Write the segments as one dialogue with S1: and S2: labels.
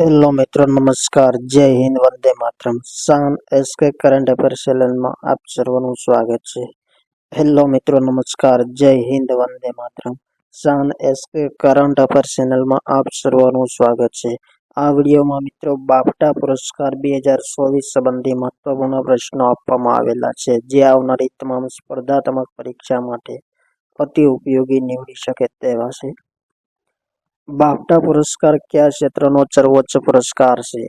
S1: Hello મિત્રો, નમસ્કાર. જય હિન્દ, વંદે માતરમ. શાન એસકે કરંટ અફેર ચેનલમાં આપ સર્વનું સ્વાગત છે. હેલો મિત્રો, નમસ્કાર. જય હિન્દ, વંદે માતરમ. શાન એસકે કરંટ અફેર ચેનલમાં આપ સર્વનું સ્વાગત છે. આ વિડીયોમાં મિત્રો બાફટા પુરસ્કાર બે હજાર ચોવીસ સંબંધી મહત્વપૂર્ણ પ્રશ્નો આપવામાં આવેલા છે, જે આવનારી તમામ સ્પર્ધાત્મક પરીક્ષા માટે અતિ ઉપયોગી નીવડી શકે તેવા છે. બાફટા પુરસ્કાર કયા ક્ષેત્રનો સર્વોચ્ચ પુરસ્કાર છે?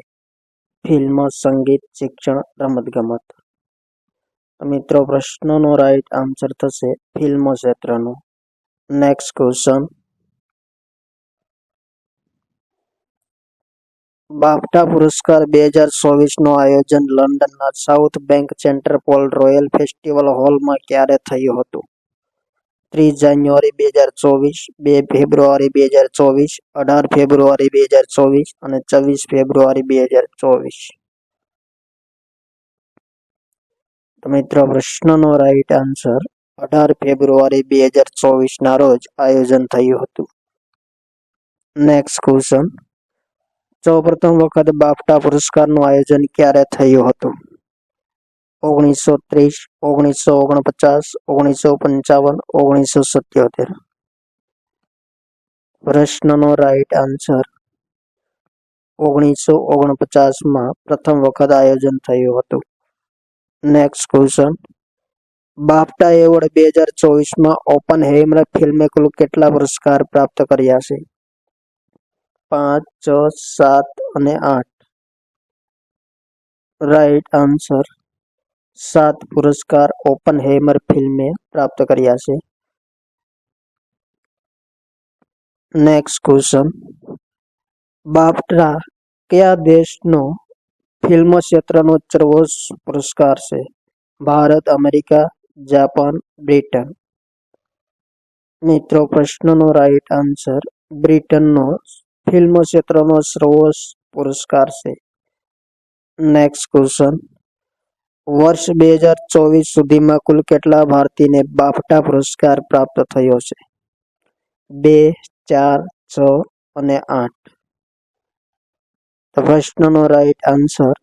S1: ફિલ્મ, સંગીત, શિક્ષણ, રમતગમત. મિત્રો, પ્રશ્નનો રાઈટ આન્સર થશે ફિલ્મ ક્ષેત્રનો. નેક્સ્ટ ક્વેશ્ચન બાફટા પુરસ્કાર બે હજાર ચોવીસનું આયોજન લંડનના સાઉથ બેંક સેન્ટર પોલ રોયલ ફેસ્ટિવલ હોલમાં ક્યારે થયું હતું? ત્રીસ જાન્યુઆરી બે હજાર ચોવીસ, બે ફેબ્રુઆરી બે હજાર ચોવીસ, અઢાર ફેબ્રુઆરી બે હજાર ચોવીસ અને છવ્વીસ ફેબ્રુઆરી બે હજાર ચોવીસ. તો મિત્રો, પ્રશ્નનો રાઈટ આન્સર અઢાર ફેબ્રુઆરી બે હજાર ચોવીસના રોજ આયોજન થયું હતું. નેક્સ્ટ ક્વેશ્ચન સૌપ્રથમ વખત બાફટા પુરસ્કારનું આયોજન ક્યારે થયું હતું? ઓગણીસો ત્રીસ ઓગણીસો ઓગણપચાસ ઓગણીસો પંચાવન ઓગણીસો સત્યોતેર. પ્રશ્નનો રાઈટ આન્સર ઓગણીસો ઓગણપચાસમાં પ્રથમ વખત આયોજન થયું હતું. નેક્સ્ટ ક્વેશ્ચન બાફટા એવોર્ડ બે હજાર ચોવીસમાં ઓપન હેમર ફિલ્મે કુલ કેટલા પુરસ્કાર પ્રાપ્ત કર્યા છે? પાંચ, છ, સાત અને આઠ. રાઈટ આન્સર સાત પુરસ્કાર ઓપન હેમર ફિલ્મે પ્રાપ્ત કર્યા છે નેક્સ્ટ ક્વેશ્ચન બાફટા કયા દેશનો ફિલ્મ ક્ષેત્રનો સર્વોચ્ચ પુરસ્કાર છે ભારત અમેરિકા જાપાન બ્રિટન મિત્રો પ્રશ્નનો રાઈટ આન્સર બ્રિટનનો ફિલ્મ ક્ષેત્રનો સર્વોચ્ચ પુરસ્કાર છે નેક્સ્ટ ક્વેશ્ચન વર્ષ બે હજાર ચોવીસ સુધીમાં કુલ કેટલા ભારતીયને બાફટા પુરસ્કાર પ્રાપ્ત થયો છે? બે, ચાર, છ અને આઠ. તો પ્રશ્નનો રાઈટ આન્સર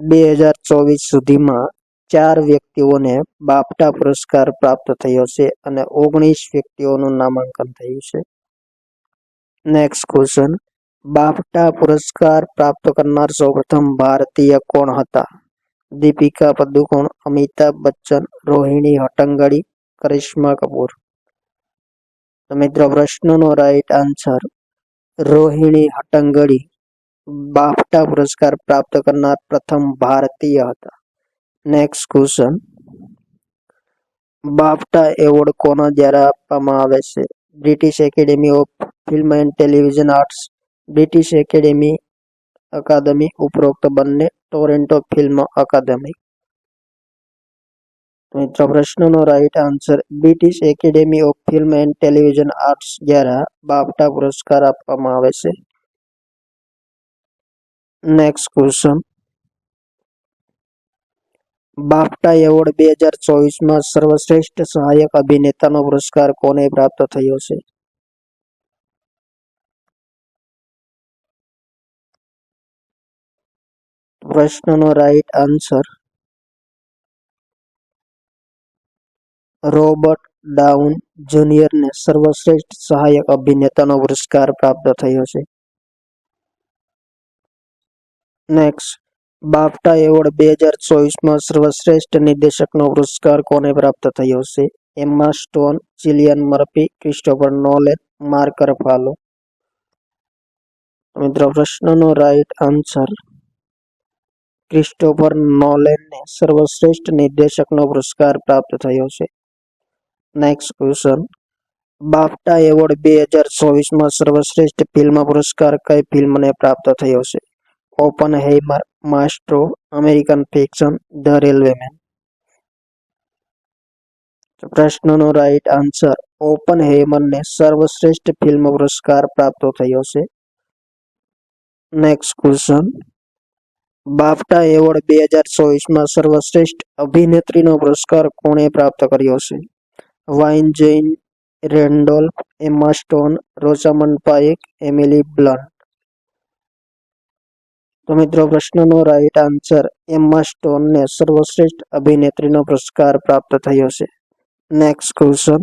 S1: બે હજાર ચોવીસ સુધીમાં ચાર વ્યક્તિઓને બાફટા પુરસ્કાર પ્રાપ્ત થયો છે અને ઓગણીસ વ્યક્તિઓનું નામાંકન થયું છે. નેક્સ્ટ ક્વેશ્ચન બાફટા પુરસ્કાર પ્રાપ્ત કરનાર સૌપ્રથમ ભારતીય કોણ હતા? દીપિકા પદુકોણ અમિતાભ બચ્ચન રોહિણી હટ્ટંગડી કરિશ્મા કપૂર તો મિત્રો પ્રશ્નનો right answer Rohini Hattangadi BAFTA પુરસ્કાર પ્રાપ્ત કરનાર પ્રથમ ભારતીય હતા નેક્સ્ટ ક્વેશ્ચન બાફટા એવોર્ડ કોના દ્વારા આપવામાં આવે છે British Academy of Film and Television Arts British Academy અકાદમી ઉપરોક્ત બંને ટોરેન્ટો ફિલ્મ અકાદમી મિત્રો પ્રશ્નનો right answer British Academy of Film and Television Arts દ્વારા બાફટા પુરસ્કાર આપવામાં આવે છે નેક્સ્ટ ક્વેશ્ચન બાફટા એવોર્ડ બે હજાર ચોવીસમાં સર્વશ્રેષ્ઠ સહાયક અભિનેતાનો પુરસ્કાર કોને પ્રાપ્ત થયો છે પ્રશ્નનો રાઈટ આન્સર રોબર્ટ ડાઉન જુનિયરને સર્વશ્રેષ્ઠ સહાયક અભિનેતાનો પુરસ્કાર પ્રાપ્ત થયો છે. નેક્સ્ટ બાફટા એવોર્ડ બે હજાર ચોવીસમાં સર્વશ્રેષ્ઠ નિર્દેશકનો પુરસ્કાર કોને પ્રાપ્ત થયો છે? Emma Stone Cillian Murphy, Christopher Nolan Mark Ruffalo મિત્રો, પ્રશ્નનો રાઈટ આન્સર ક્રિસ્ટોફર નોલેનને સર્વશ્રેષ્ઠ નિર્દેશકનો પુરસ્કાર પ્રાપ્ત થયો છે. નેક્સ્ટ ક્વેશ્ચન બાફટા એવોર્ડ બે હજાર ચોવીસમાં સર્વશ્રેષ્ઠ ફિલ્મ પુરસ્કાર કઈ ફિલ્મને પ્રાપ્ત થયો છે? Oppenheimer Maestro, American Fiction, the Railway Man. પ્રશ્નનો રાઈટ આન્સર ઓપન હેમરને સર્વશ્રેષ્ઠ ફિલ્મ પુરસ્કાર પ્રાપ્ત થયો છે. નેક્સ્ટ ક્વેશ્ચન બાફટા એવોર્ડ બે હજાર ચોવીસમાં સર્વશ્રેષ્ઠ અભિનેત્રીનો પુરસ્કાર કોણે પ્રાપ્ત કર્યો છે? Vine Joy Randolph Emma Stone Rosamund Pike, Emily Blunt. તો મિત્રો, પ્રશ્નનો રાઈટ આન્સર એમ્મા સ્ટોનને સર્વશ્રેષ્ઠ અભિનેત્રીનો પુરસ્કાર પ્રાપ્ત થયો છે. નેક્સ્ટ ક્વેશ્ચન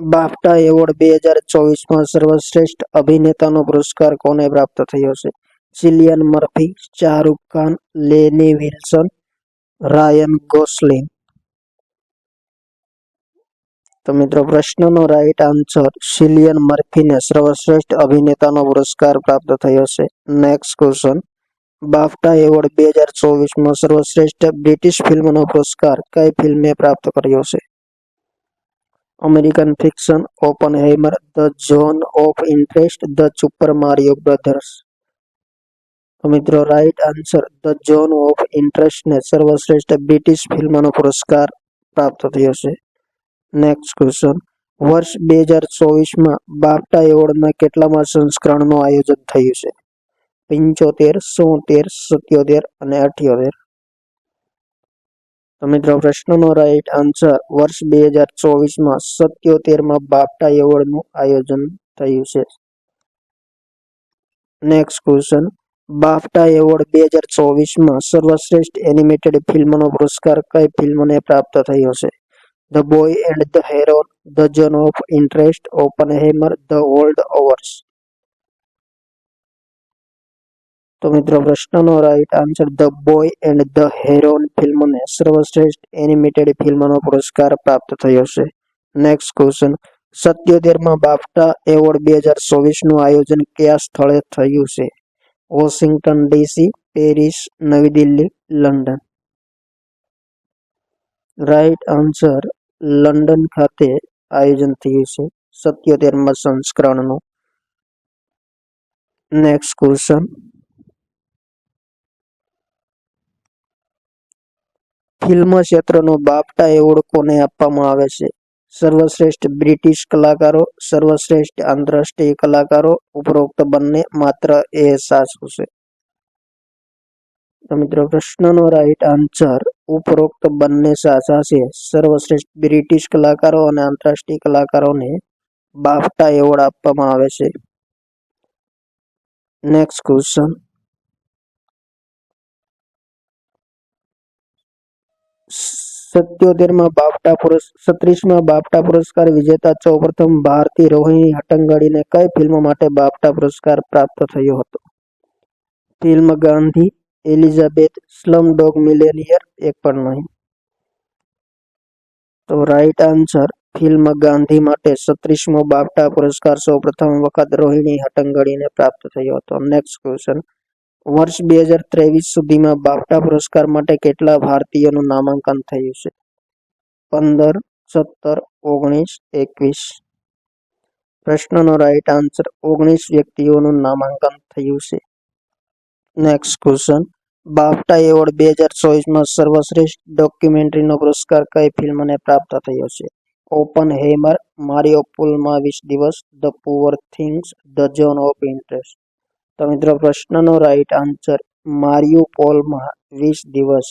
S1: બાફટા એવોર્ડ બે હજાર ચોવીસમાં સર્વશ્રેષ્ઠ અભિનેતાનો પુરસ્કાર કોને પ્રાપ્ત થયો છે? Cillian Murphy Shahrukh Khan Lenny Wilson Ryan Gosling તો મિત્રો, પ્રશ્નનો રાઈટ આન્સર સિલિયન મર્ફીને સર્વશ્રેષ્ઠ અભિનેતાનો પુરસ્કાર પ્રાપ્ત થયો છે. નેક્સ્ટ ક્વેશ્ચન બાફટા એવોર્ડ બે હજાર ચોવીસમાં સર્વશ્રેષ્ઠ બ્રિટિશ ફિલ્મનો પુરસ્કાર કઈ ફિલ્મે પ્રાપ્ત કર્યો છે? American Fiction Oppenheimer the Zone of Interest the Super Mario Brothers તો મિત્રો right answer the Zone of ઇન્ટરેસ્ટને સર્વશ્રેષ્ઠ બ્રિટિશ ફિલ્મનો પુરસ્કાર પ્રાપ્ત થયો છે. નેક્સ્ટ ક્વેશ્ચન વર્ષ બે હજાર ચોવીસમાં બાફટા એવોર્ડના કેટલામાં સંસ્કરણનું આયોજન થયું છે? પંચોતેર, સોતેર, સત્યોતેર અને અઠ્યોતેર. તો મિત્રો, પ્રશ્નનો રાઈટ આન્સર વર્ષ બે હજાર ચોવીસમાં સત્યોતેરમાં બાફટા એવોર્ડનું આયોજન થયું છે. નેક્સ્ટ ક્વેશ્ચન બાફટા એવોર્ડ બે હજાર ચોવીસમાં સર્વશ્રેષ્ઠ એનિમેટેડ ફિલ્મનો પુરસ્કાર કઈ ફિલ્મને પ્રાપ્ત થયો છે? The Boy and the Heron the Zone of Interest Oppenheimer the Holdovers તો મિત્રો, પ્રશ્નનો right answer the Boy and the Heron ફિલ્મને સર્વશ્રેષ્ઠ એનિમેટેડ ફિલ્મનો પુરસ્કાર પ્રાપ્ત થયો છે. નેક્સ્ટ ક્વેશ્ચન સત્યોતેરમાં બાફટા એવોર્ડ બે હજાર ચોવીસનું આયોજન કયા સ્થળે થયું છે? વોશિંગ્ટન ડીસી, પેરિસ, નવી Delhi, London. Right answer, London ખાતે આયોજન થયું છે. સત્યોતેરમાં સંસ્કરણનું. નેક્સ્ટ ક્વેશ્ચન ફિલ્મ ક્ષેત્રનો બાપટા એવોર્ડ કોને આપવામાં આવે છે. સર્વશ્રેષ્ઠ બ્રિટિશ કલાકારો, સર્વશ્રેષ્ઠ આંતરરાષ્ટ્રીય કલાકારો ઉપરોક્ત બંને માત્ર એ સાચું છે. મિત્રો પ્રશ્નનો રાઈટ આન્સર ઉપરોક્ત બંને સાચા છે. સર્વશ્રેષ્ઠ બ્રિટિશ કલાકારો અને આંતરરાષ્ટ્રીય કલાકારોને બાફટા એવોર્ડ આપવામાં આવે છે. નેક્સ્ટ ક્વેશ્ચન સત્યોતેરમાં બાફટા પુરસ્, સત્રીસમાં બાપટા પુરસ્કાર વિજેતા સૌપ્રથમ ભારતીય રોહિણી હટંગડીને કઈ ફિલ્મ માટે બાપટા પુરસ્કાર પ્રાપ્ત થયો હતો? Film Gandhi, Elizabeth Slumdog Millionaire, એક પણ નહીં. તો રાઈટ આન્સર, ફિલ્મ ગાંધી માટે છત્રીસમો બાપટા પુરસ્કાર સૌપ્રથમ વખત રોહિણી હટંગડીને પ્રાપ્ત થયો હતો. Next question. વર્ષ બે હજાર ત્રેવીસ સુધીમાં બાફટા પુરસ્કાર માટે કેટલા ભારતીયોનું નામાંકન થયું છે? પંદર, સત્તર, ઓગણીસ, એકવીસ. પ્રશ્નનો રાઈટ આન્સર ઓગણીસ વ્યક્તિઓનું નામાંકન થયું છે. નેક્સ્ટ ક્વેશ્ચન બાફટા એવોર્ડ બે હજાર ચોવીસમાં સર્વશ્રેષ્ઠ ડોક્યુમેન્ટરીનો પુરસ્કાર કઈ ફિલ્મને પ્રાપ્ત થયો છે? ઓપન હેમર મારિયો પુલમાં વીસ દિવસ, the Poor Things, the Zone of Interest. તો મિત્રો પ્રશ્નનો રાઈટ આન્સર મારિયુપોલમાં વીસ દિવસ.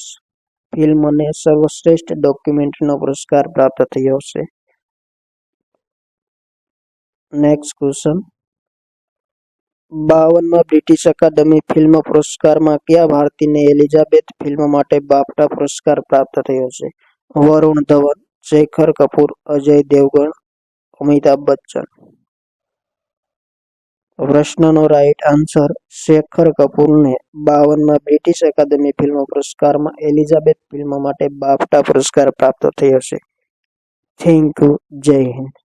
S1: ફિલ્મને સર્વશ્રેષ્ઠ ડોક્યુમેન્ટરીનો પુરસ્કાર પ્રાપ્ત થયો છે. નેક્સ્ટ ક્વેશ્ચન બાવનમાં બ્રિટિશ અકાદમી ફિલ્મ પુરસ્કારમાં કયા ભારતીને એલિઝાબેથ ફિલ્મ માટે બાફટા પુરસ્કાર પ્રાપ્ત થયો છે? વરુણ ધવન, શેખર કપૂર, અજય દેવગણ, અમિતાભ બચ્ચન. પ્રશ્નનો રાઈટ આન્સર શેખર કપૂરને બાવનમાં બ્રિટિશ અકાદમી ફિલ્મ પુરસ્કારમાં એલિઝાબેથ ફિલ્મ માટે બાફટા પુરસ્કાર પ્રાપ્ત થયો છે. થેન્ક યુ જય હિન્દ.